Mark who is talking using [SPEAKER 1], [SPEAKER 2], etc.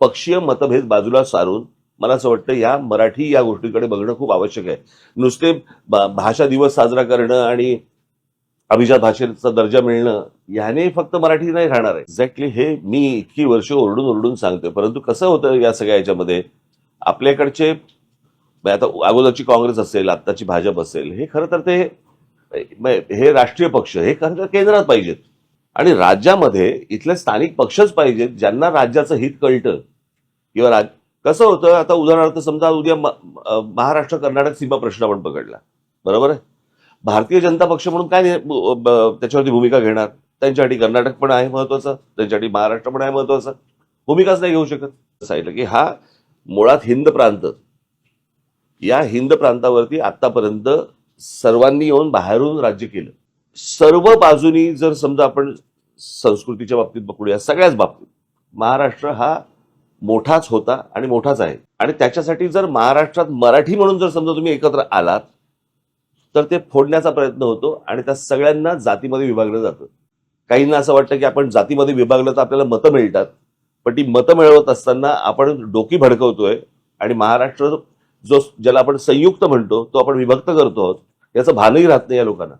[SPEAKER 1] पक्षीय मतभेद बाजूला सारून मला असं वाटतं या मराठी या गोष्टीकडे बघणं खूप आवश्यक आहे. नुसते भाषा दिवस साजरा करणं आणि अभिजात भाषेचा दर्जा मिळणं ह्याने फक्त मराठी नाही राहणार आहे. एक्झॅक्टली हे मी इतकी वर्ष ओरडून ओरडून सांगतोय. परंतु कसं होतं या सगळ्या याच्यामध्ये? आपल्याकडचे म्हणजे आता अगोदरची काँग्रेस असेल आत्ताची भाजप असेल हे खरं तर ते म्हणजे हे राष्ट्रीय पक्ष हे खरं तर केंद्रात पाहिजेत. आणि राज्यामध्ये इथले स्थानिक पक्षच पाहिजेत ज्यांना राज्याचं हित कळतं. किंवा राज कसं होतं आता उदाहरणार्थ समजा उद्या महाराष्ट्र कर्नाटक सीमा प्रश्न आपण पकडला. बरोबर आहे? भारतीय जनता पक्ष म्हणून काय त्याच्यावरती भूमिका घेणार? त्यांच्यासाठी कर्नाटक पण आहे महत्वाचं त्यांच्यासाठी महाराष्ट्र पण आहे महत्वाचं. भूमिकाच नाही घेऊ शकत. सांगितलं की हा मुळात हिंद प्रांत. या हिंद प्रांतावरती आतापर्यंत सर्वांनी येऊन बाहेरून राज्य केलं. सर्व बाजूनी जर समजा आपण संस्कृतीच्या बाबतीत बघूया सगळ्याच बाबतीत. महाराष्ट्र हा मोठाच होता आणि मोठाच आहे. आणि त्याच्यासाठी जर महाराष्ट्रात मराठी म्हणून जर समजा तुम्ही एकत्र आलात तर ते फोडण्याचा प्रयत्न होतो आणि त्या सगळ्यांना जातीमध्ये विभागलं जातं. काहींना असं वाटतं की आपण जातीमध्ये विभागलं तर आपल्याला मतं मिळतात पण ती मतं मिळवत असताना आपण डोकी भडकवतोय आणि महाराष्ट्र जो ज्याला आपण संयुक्त म्हणतो तो आपण विभक्त करतो आहोत याचं भानही राहत नाही या लोकांना.